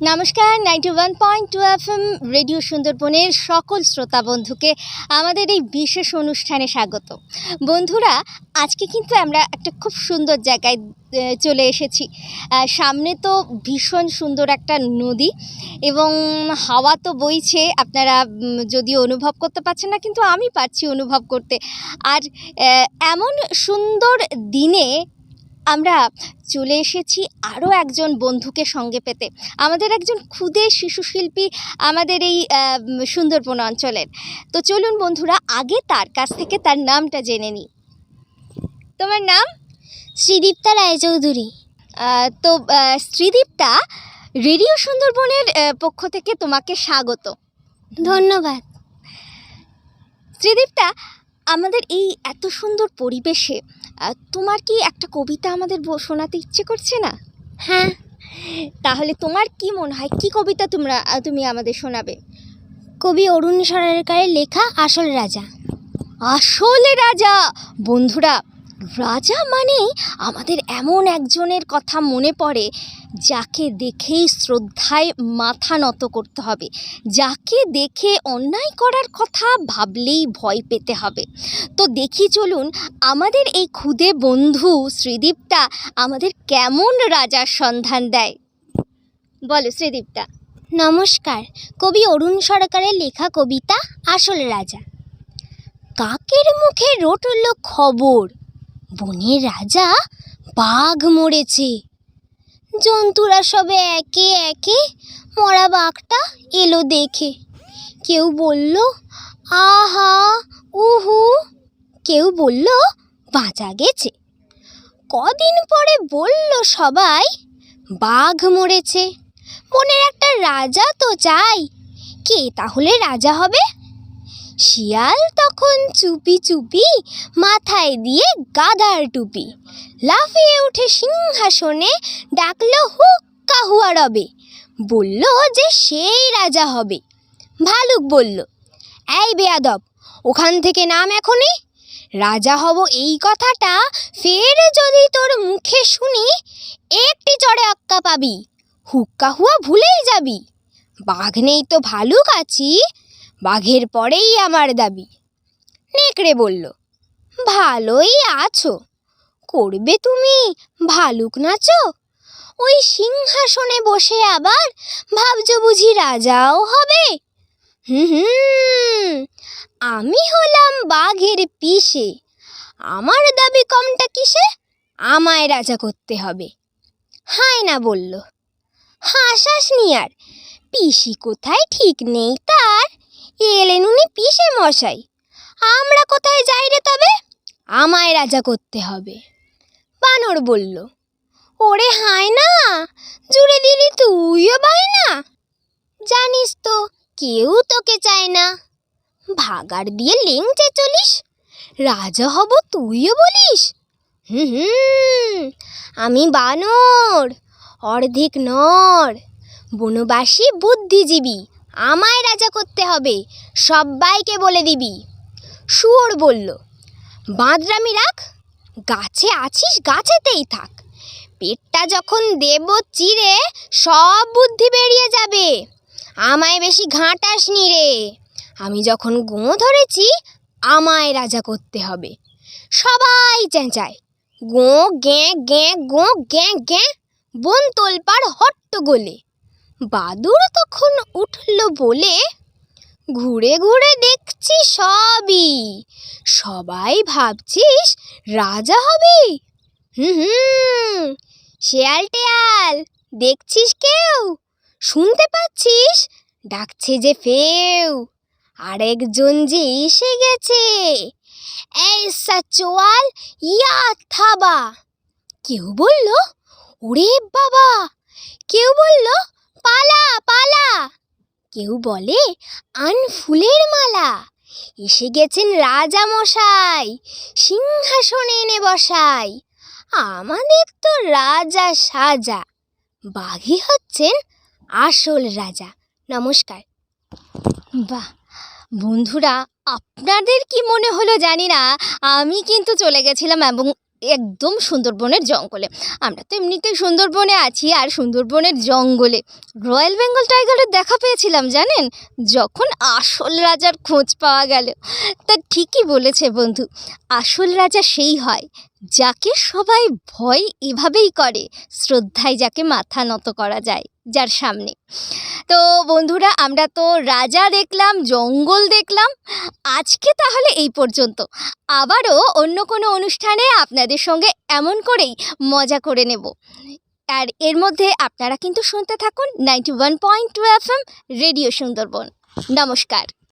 নমস্কার ninety one point two F M radio সুন্দরবনের সকল শ্রোতা বন্ধুকে আমাদের এই বিশেষ অনুষ্ঠানে স্বাগত। বন্ধুরা, আজকে কিন্তু আমরা একটা খুব সুন্দর জায়গায় চলে এসেছি। সামনে তো ভীষণ সুন্দর একটা নদী এবং হাওয়া তো বইছে, আপনারা যদিও অনুভব করতে পারছেন না, কিন্তু আমি পারছি অনুভব করতে। আর এমন সুন্দর দিনে আমরা চলে এসেছি আরও একজন বন্ধুকে সঙ্গে পেতে। আমাদের একজন ক্ষুদে শিশু শিল্পী আমাদের এই সুন্দরবন অঞ্চলের। তো চলুন বন্ধুরা আগে তার কাছ থেকে তার নামটা জেনে নিই। তোমার নাম? শ্রীদীপ্তা রায়চৌধুরী। তো শ্রীদীপ্তা রেডিও সুন্দরবনের পক্ষ থেকে তোমাকে স্বাগত। ধন্যবাদ। শ্রীদীপ্তা আমাদের এই এত সুন্দর পরিবেশে তোমার কি একটা কবিতা আমাদের শোনাতে ইচ্ছে করছে না? হ্যাঁ। তাহলে তোমার কি মনে হয় কি কবিতা তোমরা তুমি আমাদের শোনাবে? কবি অরুণ সরকারের লেখা আসল রাজা। আসলে রাজা! বন্ধুরা রাজা মানেই আমাদের এমন একজনের কথা মনে পড়ে যাকে দেখেই শ্রদ্ধায় মাথা নত করতে হবে। যাকে দেখে অন্যায় করার কথা ভাবলেই ভয় পেতে হবে। তো দেখি চলুন আমাদের এই ক্ষুদে বন্ধু শ্রীদীপ্তা আমাদের কেমন রাজার সন্ধান দেয়? বলো শ্রীদীপ্তা নমস্কার, কবি অরুণ সরকারের লেখা কবিতা আসল রাজা। কাকের মুখে রটল খবর? বনের রাজা বাঘ মরেছে। জন্তুরা সবে একে একে মরা বাঘটা এলো দেখে। কেউ বলল, আহা, উহু। কেউ বলল, বাঁচা গেছে। কদিন পরে বলল সবাই, বাঘ মরেছে। বনের একটা রাজা তো চাই। কে তাহলে রাজা হবে? শিয়াল তখন চুপি চুপি মাথায় দিয়ে গাধার টুপি। লাফিয়ে উঠে সিংহাসনে ডাকলো হুক্কা হুয়া রবে। বলল যে সেই রাজা হবে। ভালুক বলল, এই বেয়াদব, ওখান থেকে নাম এখনই। রাজা হব এই কথাটা ফের যদি তোর মুখে শুনি, একটি চড়ে অক্কা পাবি। হুক্কা হুয়া ভুলেই যাবি। বাঘ নেই তো ভালুক আছি। বাঘের পরেই আমার দাবি। নেকড়ে বলল, ভালোই আছো। করবে তুমি? ভালুক নাচো? ওই সিংহাসনে বসে আবার ভাবছ বুঝি রাজাও হবে? হুম আমি হলাম বাঘের পিসে। আমার দাবি কমটা কিসে? আমায় রাজা করতে হবে। হায় না বলল, হাসাস নি আর, পিসি কোথায় ঠিক নেই তার এলেন উনি পিসে মশাই। আমরা কোথায় যাই রে তবে? আমায় রাজা করতে হবে। বানর বলল, ওরে হায় না, জুড়ে দিলি তুইও বাই না জানিস তো, কেউ তোকে চায় না। ভাগার দিয়ে লেংচে চলিস, রাজা হব তুইও বলিস। হুম হুম, আমি বানর, অর্ধেক নর, বনবাসী বুদ্ধিজীবী আমায় রাজা করতে হবে, সব্বাইকে বলে দিবি। শুয়োর বলল, বাঁদরামি রাখ, গাছে আছিস, গাছেতেই থাক। পেটটা যখন দেব চিরে, সব বুদ্ধি বেরিয়ে যাবে। আমায় বেশি ঘাঁটাস নি রে। আমি যখন গোঁ ধরেছি, আমায় রাজা করতে হবে। সবাই চেঁচায়, গো গ্যাঁ গ্যাঁ গো গ্যাঁ গ্যাঁ বন তোলপাড় হট্ট গোলে বাদুর তখন উঠল বলে, ঘুরে ঘুরে দেখছি সবই। সবাই ভাবছিস রাজা হবি? হুম, শেয়াল টেয়াল, দেখছিস কেউ? শুনতে পাচ্ছিস? ডাকছে যে ফেউ। আরেকজন যে এসে গেছে। এই সাচোয়াল, ইয়া থাবা। কেউ বলল, ওরে বাবা! কেউ বলল পালা পালা। কেউ বলে, আন ফুলের মালা। এসে গেছেন রাজা মশাই, সিংহাসনে এনে বসাই। আমাদের তো রাজা সাজা। বাঘই হচ্ছেন আসল রাজা। নমস্কার। বাহ, বন্ধুরা, আপনাদের কি মনে হলো জানি না, আমি কিন্তু চলে গেছিলাম এবং একদম সুন্দরবনের জঙ্গলে। আমরা তো এমনিতেই সুন্দরবনে আছি আর সুন্দরবনের জঙ্গলে। রয়্যাল বেঙ্গল টাইগারের দেখা পেয়েছিলাম, জানেন? যখন আসল রাজার খোঁজ পাওয়া গেল। তা ঠিকই বলেছে বন্ধু, আসল রাজা সেই হয় যাকে সবাই ভয় এভাবেই করে, শ্রদ্ধায় যাকে মাথা নত করা যায়, যার সামনে। তো বন্ধুরা, আমরা তো রাজা দেখলাম, জঙ্গল দেখলাম। আজকে তাহলে এই পর্যন্ত। আবারও অন্য কোনো অনুষ্ঠানে আপনাদের সঙ্গে এমন করেই মজা করে নেব। আর এর মধ্যে আপনারা কিন্তু শুনতে থাকুন ninety one point two F M radio Sundarban. নমস্কার।